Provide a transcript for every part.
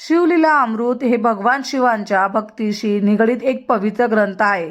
शिवलीला अमृत हे भगवान शिवांच्या भक्तीशी निगडीत एक पवित्र ग्रंथ आहे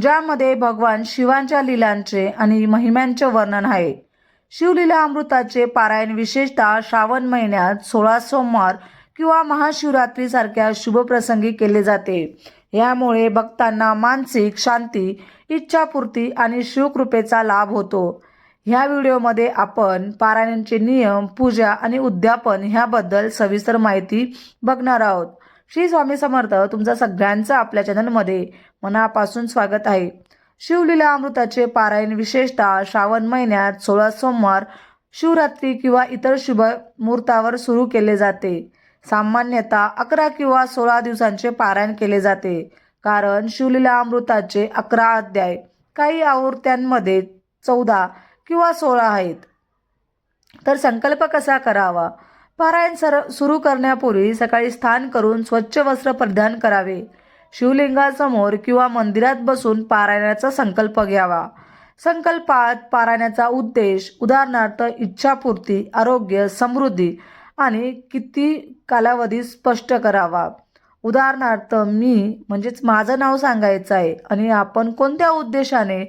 ज्यामध्ये भगवान शिवांच्या लीलांचे आणि महिम्यांचे वर्णन आहे. शिवलीला अमृताचे पारायण विशेषतः श्रावण महिन्यात सोळा सोमवार किंवा महाशिवरात्रीसारख्या शुभप्रसंगी केले जाते. यामुळे भक्तांना मानसिक शांती इच्छापूर्ती आणि शिवकृपेचा लाभ होतो. ह्या व्हिडिओमध्ये आपण पारायणांचे नियम पूजा आणि उद्यापन ह्याबद्दल सविस्तर माहिती बघणार आहोत. श्री स्वामी समर्थ तुमचा सगळ्यांचं आपल्या चॅनलमध्ये मनापासून स्वागत आहे. शिवलीला अमृताचे पारायण विशेषतः श्रावण महिन्यात सोळा सोमवार शिवरात्री किंवा इतर शुभ मुहूर्तावर सुरू केले जाते. सामान्यतः अकरा किंवा सोळा दिवसांचे पारायण केले जाते कारण शिवलीला अमृताचे अकरा अध्याय काही आवृत्त्यांमध्ये चौदा किंवा सोळा आहेत. तर संकल्प कसा करावा? पारायण सर सुरू करण्यापूर्वी सकाळी स्थान करून स्वच्छ वस्त्र परिधान करावे. शिवलिंगासमोर किंवा मंदिरात बसून पारायणाचा संकल्प घ्यावा. संकल्पात पारायणाचा उद्देश उदाहरणार्थ इच्छापूर्ती आरोग्य समृद्धी आणि किती कालावधी स्पष्ट करावा? उदाहरणार्थ मी म्हणजेच माझं नाव सांगायचं आहे आणि आपण कोणत्या उद्देशाने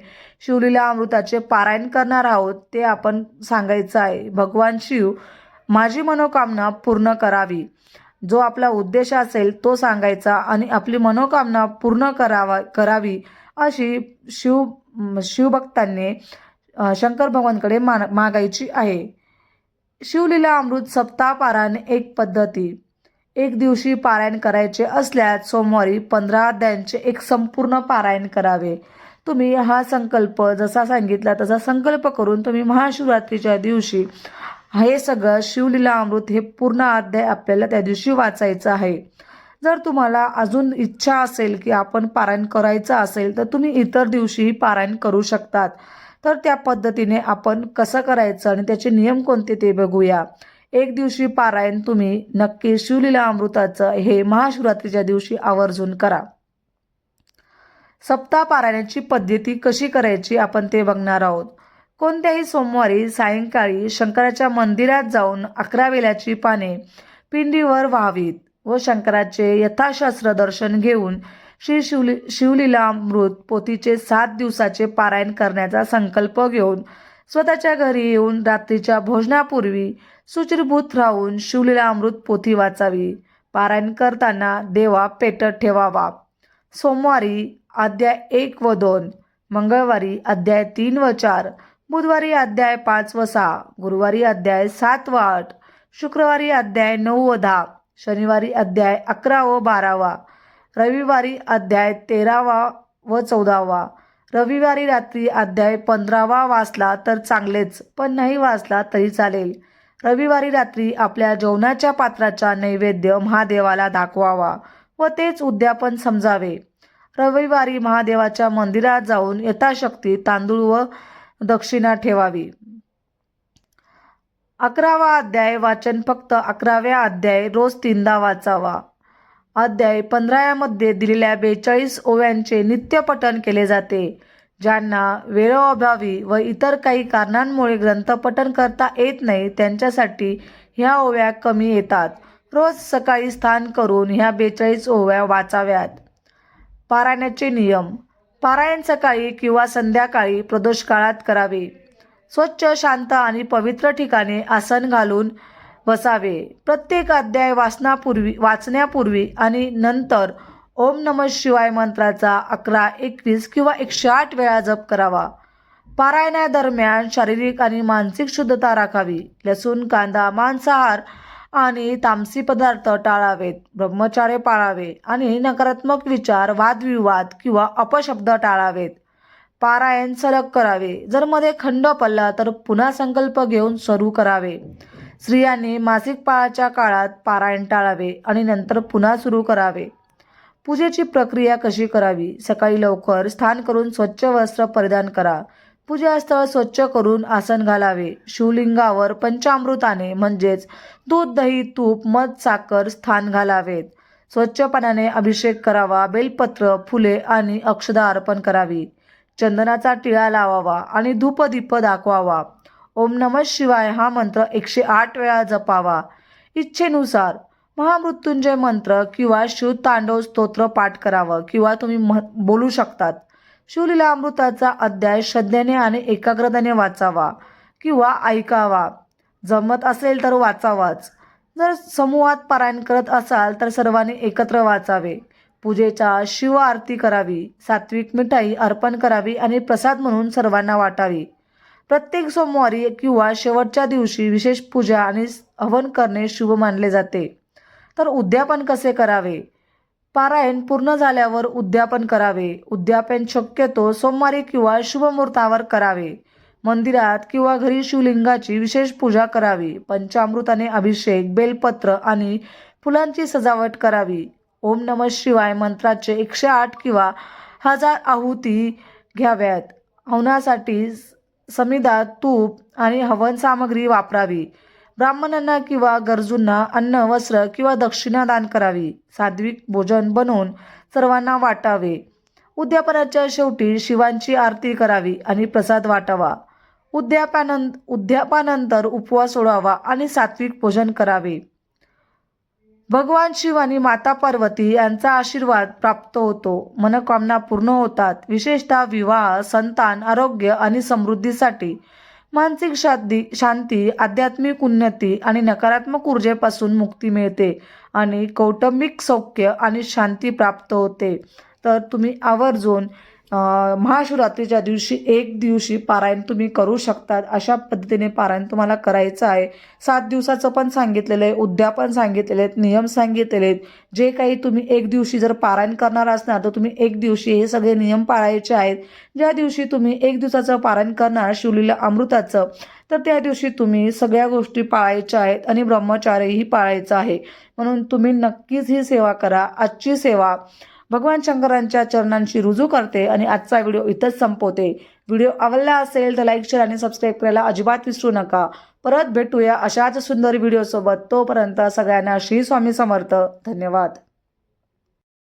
शिवलीला अमृताचे पारायण करणार आहोत ते आपण सांगायचं आहे. भगवान शिव माझी मनोकामना पूर्ण करावी. जो आपला उद्देश असेल तो सांगायचा आणि आपली मनोकामना पूर्ण करावा करावी अशी शिव शिवभक्तांनी शंकर भगवानकडे मान मागायची आहे. शिवलीला अमृत सप्ताह पारायण एक पद्धती. एक दिवशी पारायण करायचे असल्यास सोमवारी पंधरा अध्यायांचे एक संपूर्ण पारायण करावे. तुम्ही हा संकल्प जसा सांगितला तसा संकल्प करून तुम्ही महाशिवरात्रीच्या दिवशी हे सगळं शिवलीला अमृत हे पूर्ण अध्याय आपल्याला त्या दिवशी वाचायचं आहे. जर तुम्हाला अजून इच्छा असेल की आपण पारायण करायचं असेल तर तुम्ही इतर दिवशीही पारायण करू शकतात. तर त्या पद्धतीने आपण कसं करायचं आणि त्याचे नियम कोणते ते बघूया. एक दिवशी पारायण तुम्ही नक्की शिवलीला अमृताचं हे महाशिवरात्रीच्या दिवशी आवर्जून करा. सप्ताह पारायणाची पद्धती कशी करायची आपण ते बघणार आहोत. कोणत्याही सोमवारी सायंकाळी शंकराच्या मंदिरात जाऊन अकरा वेल्याची पाने पिंडीवर व्हावीत व शंकराचे यथाशास्त्र दर्शन घेऊन श्री शिवली शिवलीला अमृत पोथीचे सात दिवसाचे पारायण करण्याचा संकल्प घेऊन स्वतःच्या घरी येऊन रात्रीच्या भोजनापूर्वी सुचिरभूत राहून शिवलीला अमृत पोथी वाचावी. पारायण करताना देवा पेटत ठेवावा. सोमवारी अध्याय एक व दोन मंगळवारी अध्याय तीन व चार बुधवारी अध्याय पाच व सहा गुरुवारी अध्याय सात व आठ शुक्रवारी अध्याय नऊ व दहा शनिवारी अध्याय अकरा व बारावा रविवारी अध्याय तेरावा व चौदावा रविवारी रात्री अध्याय पंधरावा वाचला तर चांगलेच पण नाही वाचला तरी चालेल. रविवारी रात्री आपल्या जेवणाच्या पात्राचा नैवेद्य महादेवाला दाखवावा व तेच उद्यापन समजावे. रविवारी महादेवाच्या मंदिरात जाऊन यथाशक्ती तांदूळ व दक्षिणा ठेवावी. अकरावा अध्याय वाचन फक्त अकराव्या अध्याय रोज तीनदा वाचावा. अध्याय पंधराव्यामध्ये दिलेल्या बेचाळीस ओव्यांचे नित्यपठण केले जाते. ज्यांना वेळोअभावी व इतर काही कारणांमुळे ग्रंथपठण करता येत नाही त्यांच्यासाठी ह्या ओव्या कमी येतात. रोज सकाळी स्थान करून ह्या बेचाळीस ओव्या वाचाव्यात. पारायणाचे नियम. पारायण सकाळी किंवा संध्याकाळी प्रदोष काळात करावे. स्वच्छ शांत आणि पवित्र ठिकाणी आसन घालून बसावे. प्रत्येक अध्याय वाचनापूर्वी वाचण्यापूर्वी आणि नंतर ओम नम शिवाय मंत्राचा अकरा एकवीस किंवा एकशे आठ वेळा जप करावा. पारायणादरम्यान शारीरिक आणि मानसिक शुद्धता राखावी. लसूण कांदा मांसाहार आणि तामसी पदार्थ टाळावेत. ब्रह्मचार्य पाळावे आणि नकारात्मक विचार वादविवाद किंवा अपशब्द टाळावेत. पारायण सलग करावे. जर मध्ये खंड पडला तर पुन्हा संकल्प घेऊन सुरू करावे. स्त्रियांनी मासिक पाळाच्या काळात पारायण टाळावे आणि नंतर पुन्हा सुरू करावे. पूजेची प्रक्रिया कशी करावी? सकाळी लवकर स्थान करून स्वच्छ वस्त्र परिधान करा. पूजास्थळ स्वच्छ करून आसन घालावे. शिवलिंगावर पंचामृताने म्हणजेच दूध दही तूप मध साखर स्थान घालावेत. स्वच्छ पाण्याने अभिषेक करावा बेलपत्र फुले आणि अक्षदा अर्पण करावी. चंदनाचा टिळा लावावा आणि धूपदीप दाखवावा. ओम नमः शिवाय हा मंत्र एकशे आठ वेळा जपावा. इच्छेनुसार महामृत्युंजय मंत्र किंवा शिवतांडव स्तोत्र पाठ करावं किंवा तुम्ही मह बोलू शकतात. शिवलीला अमृताचा अध्याय श्रद्धेने आणि एकाग्रतेने वाचावा किंवा ऐकावा. जमत असेल तर वाचावाच. जर समूहात पारायण करत असाल तर सर्वांनी एकत्र वाचावे. पूजेच्या शिव आरती करावी सात्विक मिठाई अर्पण करावी आणि प्रसाद म्हणून सर्वांना वाटावी. प्रत्येक सोमवारी किंवा शेवटच्या दिवशी विशेष पूजा आणि हवन करणे शुभ मानले जाते. तर उद्यापन कसे करावे? पारायण पूर्ण झाल्यावर उद्यापन करावे. उद्यापन शक्यतो सोमवारी किंवा शुभमुहूर्तावर करावे. मंदिरात किंवा घरी शिवलिंगाची विशेष पूजा करावी. पंचामृताने अभिषेक बेलपत्र आणि फुलांची सजावट करावी. ओम नम शिवाय मंत्राचे एकशे आठ किंवा हजार आहुती घ्याव्यात. हवनासाठी समिदा तूप आणि हवन सामग्री वापरावी. ब्राह्मणांना किंवा गरजूंना अन्न वस्त्र किंवा दक्षिणा दान करावी. सात्विक भोजन बनवून सर्वांना वाटावे. उद्यापनाच्या शेवटी शिवांची आरती करावी आणि प्रसाद वाटावा. उद्यापानं उद्यापानंतर उपवास सोडावा आणि सात्विक भोजन करावे. भगवान शिव आणि माता पार्वती यांचा आशीर्वाद प्राप्त होतो. मनोकामना पूर्ण होतात. विशेषतः विवाह संतान आरोग्य आणि समृद्धीसाठी मानसिक शांती शांती आध्यात्मिक उन्नती आणि नकारात्मक ऊर्जेपासून मुक्ती मिळते आणि कौटुंबिक सौख्य आणि शांती प्राप्त होते. तर तुम्ही आवर्जून महाशिवरात्रीच्या दिवशी एक दिवशी पारायण तुम्ही करू शकतात. अशा पद्धतीने पारायण तुम्हाला करायचं आहे. सात दिवसाचं पण सांगितलेलं आहे उद्या पण सांगितलेले आहेत नियम सांगितलेले आहेत. जे काही तुम्ही एक दिवशी जर पारायण करणार असणार तर तुम्ही एक दिवशी हे सगळे नियम पाळायचे आहेत. ज्या दिवशी तुम्ही एक दिवसाचं पारायण करणार शिवलीला अमृताचं तर त्या दिवशी तुम्ही सगळ्या गोष्टी पाळायच्या आहेत आणि ब्रह्मचार्यही पाळायचं आहे. म्हणून तुम्ही नक्कीच ही सेवा करा. आजची सेवा भगवान शंकरांच्या चरणांशी रुजू करते आणि आजचा व्हिडिओ इथंच संपवते. व्हिडिओ आवडला असेल तर लाईक शेअर आणि सबस्क्राईब करायला अजिबात विसरू नका. परत भेटूया अशाच सुंदर व्हिडिओसोबत. तोपर्यंत सगळ्यांना श्री स्वामी समर्थ. धन्यवाद.